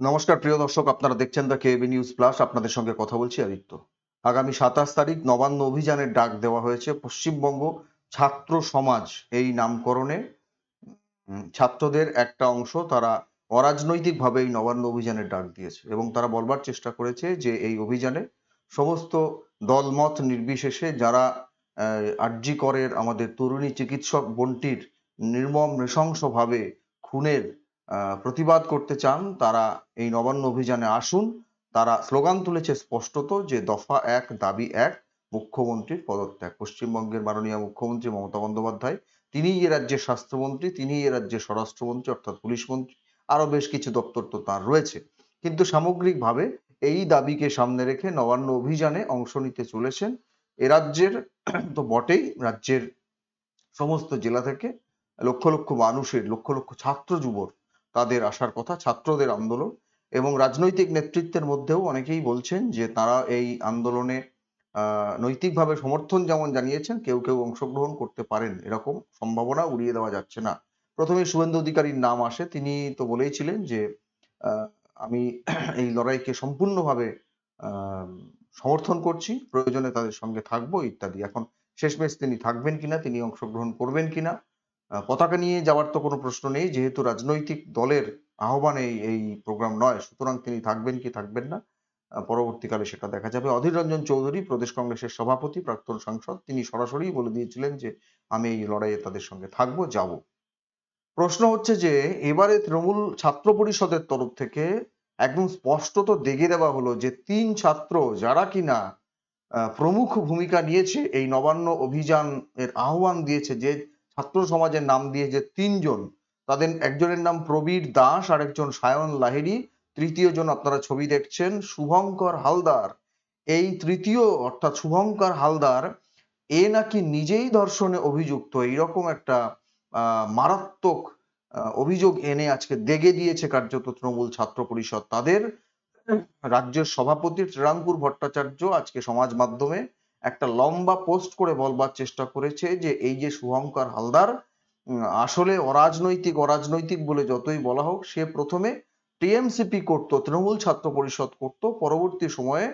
নমস্কার, প্রিয় দর্শক, আপনারা দেখছেন দ্য কেবি নিউজ প্লাস আপনাদের সঙ্গে কথা বলছি আদিত্য। আগামী সাতাশ তারিখ নবান্ন অভিযানের ডাক দেওয়া হয়েছে। পশ্চিমবঙ্গ ছাত্র সমাজ এই নামকরণে। ছাত্রদের একটা অংশ তারা অরাজনৈতিকভাবে এই নবান্ন অভিযানের ডাক দিয়েছে এবং তারা বলবার চেষ্টা করেছে যে এই অভিযানে সমস্ত দলমত নির্বিশেষে যারা আরজি করের আমাদের তরুণী চিকিৎসক বোনটির নির্মম নৃশংসভাবে খুনের প্রতিবাদ করতে চান, তারা এই নবান্ন অভিযানে আসুন। তারা স্লোগান তুলেছে স্পষ্টত যে দফা এক, দাবি এক, মুখ্যমন্ত্রীর পদত্যাগ। পশ্চিমবঙ্গের মাননীয় মুখ্যমন্ত্রী মমতা বন্দ্যোপাধ্যায়, তিনিই এ রাজ্যের স্বাস্থ্যমন্ত্রী, তিনিই এ রাজ্যের স্বরাষ্ট্রমন্ত্রী, অর্থাৎ পুলিশ মন্ত্রী আরও বেশ কিছু দপ্তর তো তার রয়েছে। কিন্তু সামগ্রিকভাবে এই দাবিকে সামনে রেখে নবান্ন অভিযানে অংশ নিতে চলেছেন এ রাজ্যের তো বটেই, রাজ্যের সমস্ত জেলা থেকে লক্ষ লক্ষ মানুষের, লক্ষ লক্ষ ছাত্র যুবর তাদের আসার কথা, ছাত্রদের আন্দোলন এবং রাজনৈতিক নেতৃত্বের মধ্যেও অনেকেই বলছেন যে তারা এই আন্দোলনে নৈতিকভাবে সমর্থন যেমন জানিয়েছেন, কেউ কেউ অংশগ্রহণ করতে পারেন। এরকম সম্ভাবনা উড়িয়ে দেওয়া যাচ্ছে না। প্রথমে শুভেন্দু অধিকারীর নাম আসে। তিনি তো বলেইছিলেন যে আমি এই লড়াইকে সম্পূর্ণভাবে সমর্থন করছি, প্রয়োজনে তাদের সঙ্গে থাকব, ইত্যাদি। এখন শেষমেশ তিনি থাকবেন কিনা, তিনি অংশগ্রহণ করবেন কিনা পতাকা নিয়ে যাওয়ার তো কোনো প্রশ্ন নেই, যেহেতু রাজনৈতিক দলের আহ্বানে এই- প্রোগ্রাম নয়, সুতরাং তিনি থাকবেন কি থাকবেন না পরবর্তীকালে সেটা দেখা যাবে। অধীর রঞ্জন চৌধুরী, প্রদেশ কংগ্রেসের সভাপতি, প্রাক্তন সাংসদ, তিনি সরাসরি বলে দিয়েছিলেন যে, আমি এই লড়াইয়ে তাদের সঙ্গে থাকব, যাব। প্রশ্ন হচ্ছে যে, এবারে তৃণমূল ছাত্র পরিষদের তরফ থেকে একদম স্পষ্টত দেগে দেওয়া হলো যে, তিন ছাত্র যারা কিনা প্রমুখ ভূমিকা নিয়েছে, এই নবান্ন অভিযান এর আহ্বান দিয়েছে যে ছাত্র সমাজের নাম দিয়ে যে তিনজন, তাদের একজনের নাম প্রবীর দাস আর একজন সায়ন লাহিড়ী। তৃতীয় জন আপনারা ছবি দেখছেন, শুভঙ্কর হালদার। এই তৃতীয়, অর্থাৎ শুভঙ্কর হালদার, এ নাকি নিজেই ধর্ষণে অভিযুক্ত। এইরকম একটা মারাত্মক অভিযোগ এনে আজকে দেগে দিয়েছে কার্যত তৃণমূল ছাত্র পরিষদ। তাদের রাজ্যের সভাপতি শ্রীরামপুর ভট্টাচার্য আজকে সমাজ মাধ্যমে একটা লম্বা পোস্ট করে বলবার চেষ্টা করেছে যে, এই যে শুভঙ্কর হালদার আসলে অরাজনৈতিক অরাজনৈতিক বলে যতই বলা হোক, সে প্রথমে টিএমসিপি করত, তৃণমূল ছাত্র পরিষদ করত, পরবর্তী সময়ে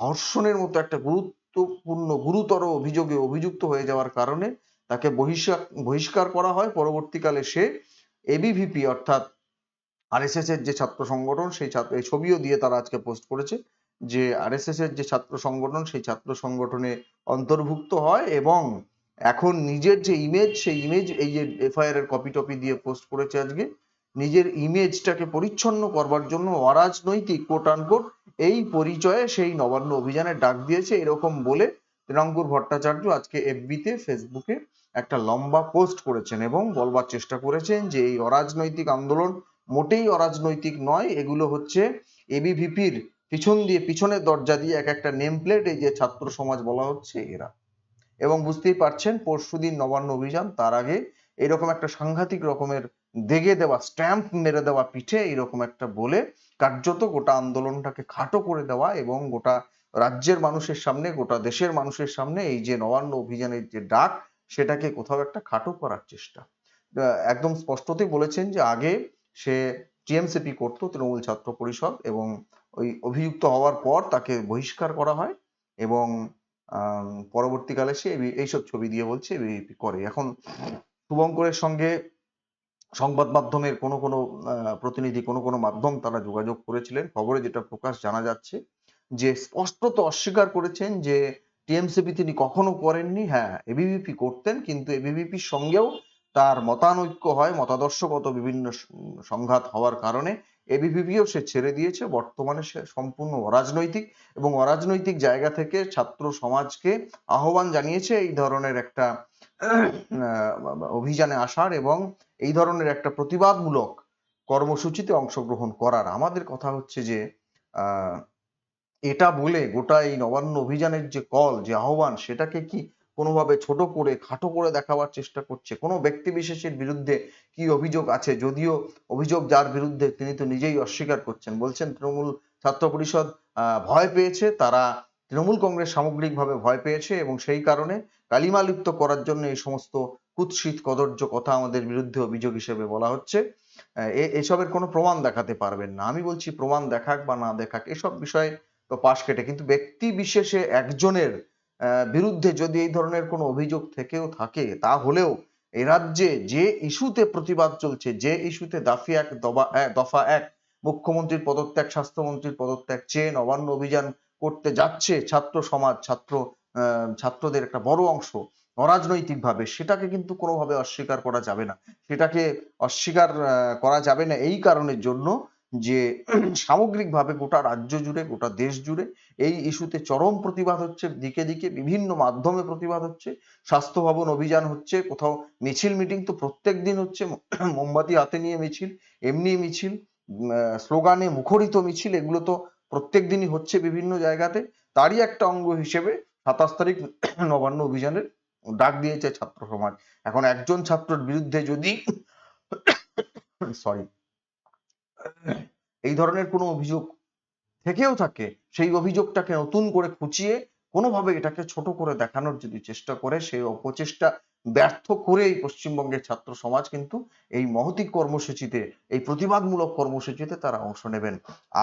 ধর্ষণের মতো একটা গুরুত্বপূর্ণ, গুরুতর অভিযোগে অভিযুক্ত হয়ে যাওয়ার কারণে তাকে বহিষ্কার বহিষ্কার করা হয়। পরবর্তীকালে সে এবিভিপি অর্থাৎ আরএসএস এর যে ছাত্র সংগঠন, সেই ছাত্র, এই ছবিও দিয়ে তারা আজকে পোস্ট করেছে। যে আরএসএস এর যে ছাত্র সংগঠন, সেই ছাত্র সংগঠনে অন্তর্ভুক্ত হয় এবং এখন নিজের যে ইমেজ সেই ইমেজ এই যে এফআইআর এর কপি টপি দিয়ে পোস্ট করেছে আজকে, নিজের ইমেজটাকে পরিচ্ছন্ন করবার জন্য অরাজনৈতিক কোট আনকোট এই পরিচয়ে সেই নবান্ন অভিযানে ডাক দিয়েছে এরকম বলে তৃণাঙ্কুর ভট্টাচার্য আজকে এফবিতে ফেসবুকে একটা লম্বা পোস্ট করেছেন এবং বলবার চেষ্টা করেছেন যে এই অরাজনৈতিক আন্দোলন মোটেই অরাজনৈতিক নয়, এগুলো হচ্ছে এবিভিপির পিছন দিয়ে, পিছনের দরজা দিয়ে এক একটা নেম প্লেট এই যে ছাত্র সমাজ বলা হচ্ছে এরা। এবং বুঝতেই পারছেন পরশুদিন নবান্ন অভিযান, তার আগে এরকম একটা সাংঘাতিক রকমের দেগে দেওয়া স্ট্যাম্প মেরে দেওয়া পিঠে এরকম একটা বলে কার্যত গোটা আন্দোলনটাকে খাটো করে দেওয়া এবং গোটা রাজ্যের মানুষের সামনে, গোটা দেশের মানুষের সামনে এই যে নবান্ন অভিযানের যে ডাক, সেটাকে কোথাও একটা খাটো করার চেষ্টা। একদম স্পষ্টতই বলেছেন যে আগে সে টিএমসিপি করতো, তৃণমূল ছাত্র পরিষদ এবং ওই অভিযুক্ত হওয়ার পর তাকে বহিষ্কার করা হয় এবং পরবর্তীকালে সে এইসব ছবি দিয়ে বলছে এবিপি করে। এখন শুভঙ্করের সঙ্গে সংবাদ মাধ্যমের কোনো কোনো প্রতিনিধি কোনো কোনো মাধ্যম তারা যোগাযোগ করেছিলেন। খবরে যেটা প্রকাশ জানা যাচ্ছে যে, স্পষ্টত অস্বীকার করেছেন যে, টিএমসিপি তিনি কখনো করেননি। হ্যাঁ এবিভিপি করতেন, কিন্তু এবিভিপির সঙ্গেও তার মতানৈক্য হয়, মতাদর্শগত বিভিন্ন সংঘাত হওয়ার কারণে। এবিভিপিও সে ছেড়ে দিয়েছে। বর্তমানে সে সম্পূর্ণ অরাজনৈতিক এবং অরাজনৈতিক জায়গা থেকে ছাত্র সমাজকে আহ্বান জানিয়েছে এই ধরনের একটা অভিযানে আসার এবং এই ধরনের একটা প্রতিবাদমূলক কর্মসূচিতে অংশগ্রহণ করার। আমাদের কথা হচ্ছে যে এটা বলে গোটা এই নবান্ন অভিযানের যে কল, যে আহ্বান, সেটাকে কি কোনোভাবে ছোট করে, খাটো করে দেখাবার চেষ্টা করছে। কোনো ব্যক্তি বিশেষের বিরুদ্ধে কি অভিযোগ আছে? যদিও অভিযোগ যার বিরুদ্ধে তিনি তো নিজেই অস্বীকার করছেন। বলছেন, তৃণমূল ছাত্র পরিষদ ভয় পেয়েছে। তারা তৃণমূল কংগ্রেস সামগ্রিকভাবে ভয় পেয়েছে এবং সেই কারণে কালিমালিপ্ত করার জন্য এই সমস্ত কুৎসিত কদর্য কথা আমাদের বিরুদ্ধে অভিযোগ হিসেবে বলা হচ্ছে। এসবের কোনো প্রমাণ দেখাতে পারবেন না। আমি বলছি, প্রমাণ দেখাক বা না দেখাক, এসব বিষয়ে তো পাশ কেটে। কিন্তু ব্যক্তি বিশেষে একজনের বিরুদ্ধে যদি এই ধরনের কোনো অভিযোগ থেকেও থাকে, তাহলেও এ রাজ্যে যে ইস্যুতে প্রতিবাদ চলছে, যে ইস্যুতে দাফি এক দফা এক দফা এক, মুখ্যমন্ত্রীর পদত্যাগ, স্বাস্থ্যমন্ত্রীর পদত্যাগ চেয়ে নবান্ন অভিযান করতে যাচ্ছে ছাত্র সমাজ, ছাত্র ছাত্রদের একটা বড় অংশ অরাজনৈতিকভাবে, সেটাকে কিন্তু কোনোভাবে অস্বীকার করা যাবে না। সেটাকে অস্বীকার করা যাবে না এই কারণের জন্য যে সামগ্রিকভাবে গোটা রাজ্য জুড়ে, গোটা দেশ জুড়ে এই ইস্যুতে চরম প্রতিবাদ হচ্ছে, দিকে দিকে বিভিন্ন মাধ্যমে প্রতিবাদ হচ্ছে, স্বাস্থ্য ভবন অভিযান হচ্ছে, কোথাও মিছিল মিটিং তো প্রত্যেক দিন হচ্ছে, মোমবাতি হাতে নিয়ে মিছিল, এমনি মিছিল স্লোগানে মুখরিত মিছিল, এগুলো তো প্রত্যেক দিনই হচ্ছে বিভিন্ন জায়গাতে। তারই একটা অঙ্গ হিসেবে সাতাশ তারিখ নবান্ন অভিযানের ডাক দিয়েছে ছাত্র সমাজ। এখন একজন ছাত্রের বিরুদ্ধে যদি সরি এই ধরনের কোনো অভিযোগ থেকেও থাকে, সেই অভিযোগটাকে নতুন করে খুঁচিয়ে কোনোভাবে এটাকে ছোট করে দেখানোর যদি চেষ্টা করে, সেই অপচেষ্টা ব্যর্থ করে এই পশ্চিমবঙ্গের ছাত্র সমাজ কিন্তু এই মহতি কর্মসূচিতে, এই প্রতিবাদমূলক কর্মসূচিতে তারা অংশ নেবেন।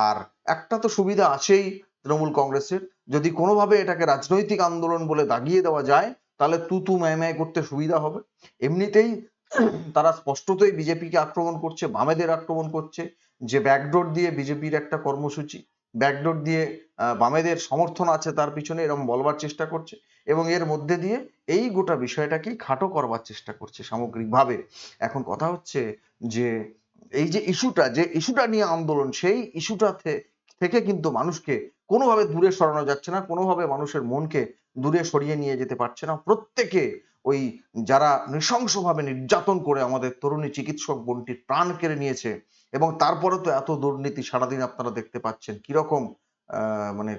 আর একটা তো সুবিধা আছেই তৃণমূল কংগ্রেসের, যদি কোনোভাবে এটাকে রাজনৈতিক আন্দোলন বলে দাগিয়ে দেওয়া যায়, তাহলে তু তু ম্যায় ম্যায় করতে সুবিধা হবে। এমনিতেই তারা স্পষ্টতই বিজেপিকে আক্রমণ করছে, বামেদের আক্রমণ করছে যে ব্যাকডোর দিয়ে বিজেপির একটা কর্মসূচি ব্যাকডোর দিয়ে বামেদের সমর্থন আছে তার পিছনে এরকম বলবার চেষ্টা করছে এবং এর মধ্যে দিয়ে এই গোটা বিষয়টাকেই খাটো করবার চেষ্টা করছে সামগ্রিকভাবে। এখন কথা হচ্ছে যে, এই যে ইস্যুটা যে ইস্যুটা নিয়ে আন্দোলন, সেই ইস্যুটা থেকে কিন্তু মানুষকে কোনোভাবে দূরে সরানো যাচ্ছে না, কোনোভাবে মানুষের মনকে দূরে সরিয়ে নিয়ে যেতে পারছে না। প্রত্যেকে ওই যারা নৃশংসভাবে নির্যাতন করে আমাদের তরুণী চিকিৎসক বোনটির প্রাণ কেড়ে নিয়েছে এবং তারপরে তো এত দুর্নীতি সারাদিন আপনারা দেখতে পাচ্ছেন কীরকম মানে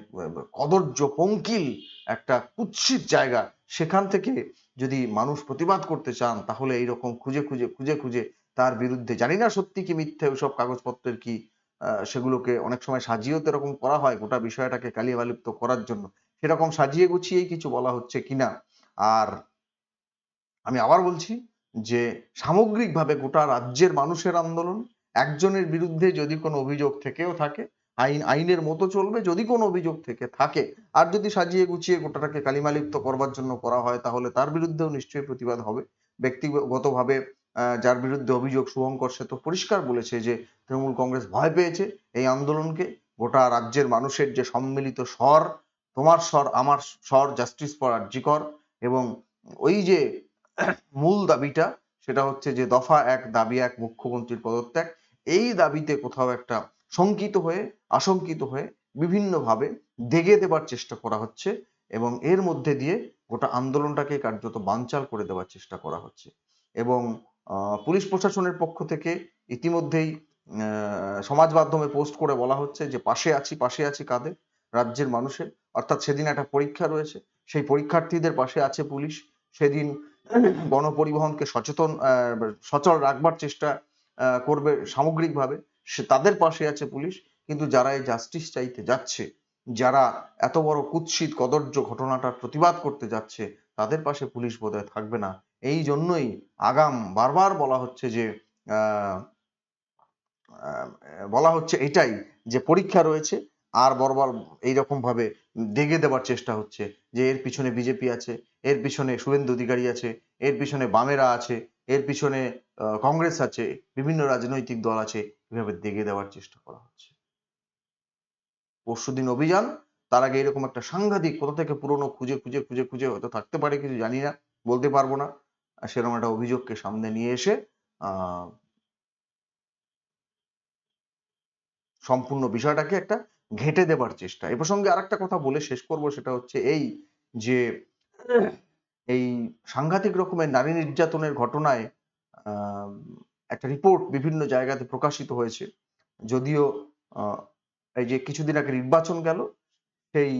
কদর্য পঙ্কিল একটা কুৎসিত জায়গা। সেখান থেকে যদি মানুষ প্রতিবাদ করতে চান, তাহলে এইরকম খুঁজে খুঁজে খুঁজে খুঁজে তার বিরুদ্ধে। জানি না সত্যি কি মিথ্যে ওইসব কাগজপত্রের কি সেগুলোকে অনেক সময় সাজিয়েও তো এরকম করা হয় গোটা বিষয়টাকে কালিয়াবালিপ্ত করার জন্য। সেরকম সাজিয়ে গুছিয়েই কিছু বলা হচ্ছে কিনা? আর আমি আবার বলছি যে সামগ্রিকভাবে গোটা রাজ্যের মানুষের আন্দোলন একজনের বিরুদ্ধে যদি কোনো অভিযোগ থেকেও থাকে, আইন, আইনের মতো চলবে যদি কোনো অভিযোগ থেকে থাকে, আর যদি সাজিয়ে গুছিয়ে গোটাটাকে কালিমালিপ্ত করবার জন্য করা হয়, তাহলে তার বিরুদ্ধেও নিশ্চয়ই প্রতিবাদ হবে। ব্যক্তিগতভাবে যার বিরুদ্ধে অভিযোগ শুভঙ্কর সে তো পরিষ্কার বলেছে যে তৃণমূল কংগ্রেস ভয় পেয়েছে এই আন্দোলনকে। গোটা রাজ্যের মানুষের যে সম্মিলিত স্বর, তোমার স্বর, আমার স্বর, জাস্টিস ফর আরজিকর এবং ওই যে মূল দাবিটা, সেটা হচ্ছে যে দফা এক, দাবি এক, মুখ্যমন্ত্রীর পদত্যাগ। এই দাবিতে কোথাও একটা শঙ্কিত হয়ে, আশঙ্কিত হয়ে বিভিন্নভাবে দেগে দেবার চেষ্টা করা হচ্ছে এবং এর মধ্যে দিয়ে গোটা আন্দোলনটাকে কার্যত বানচাল করে দেওয়ার চেষ্টা করা হচ্ছে এবং পুলিশ প্রশাসনের পক্ষ থেকে ইতিমধ্যেই সমাজ মাধ্যমে পোস্ট করে বলা হচ্ছে যে পাশে আছি পাশে আছি কাদের? রাজ্যের মানুষের। অর্থাৎ সেদিন একটা পরীক্ষা রয়েছে। সেই পরীক্ষার্থীদের পাশে আছে পুলিশ। সেদিন গণপরিবহনকে সচেতন সচল রাখবার চেষ্টা করবে সামগ্রিকভাবে, সে তাদের পাশে আছে পুলিশ, কিন্তু যারা এই জাস্টিস চাইতে যাচ্ছে, যারা এত বড় কুৎসিত কদর্য ঘটনাটার প্রতিবাদ করতে যাচ্ছে, তাদের পাশে পুলিশ বোধহয় থাকবে না। এই জন্যই আগাম বারবার বলা হচ্ছে যে বলা হচ্ছে এটাই যে পরীক্ষা রয়েছে, আর বরবার এইরকম ভাবে দেগে দেবার চেষ্টা হচ্ছে যে এর পিছনে বিজেপি আছে, এর পিছনে শুভেন্দু অধিকারী আছে, এর পিছনে বামেরা আছে এর পিছনে কংগ্রেস আছে, বিভিন্ন রাজনৈতিক দল আছে, এভাবে দেগে দেওয়ার চেষ্টা করা হচ্ছে। পরশুদিন অভিযান, তার আগে এরকম একটা সাংঘাতিক, কোথা থেকে পুরনো, খুঁজে খুঁজে খুঁজে খুঁজে হয়তো থাকতে পারে, কিছু জানি না, বলতে পারব না। সেরকম একটা অভিযোগকে সামনে নিয়ে এসে সম্পূর্ণ বিষয়টাকে একটা ঘেঁটে দেবার চেষ্টা। এ প্রসঙ্গে আরেকটা কথা বলে শেষ করব, সেটা হচ্ছে এই যে এই সাংঘাতিক রকমের নারী নির্যাতনের ঘটনায় একটা রিপোর্ট বিভিন্ন জায়গাতে প্রকাশিত হয়েছে। যদিও এই যে কিছুদিন আগে নির্বাচন গেল, সেই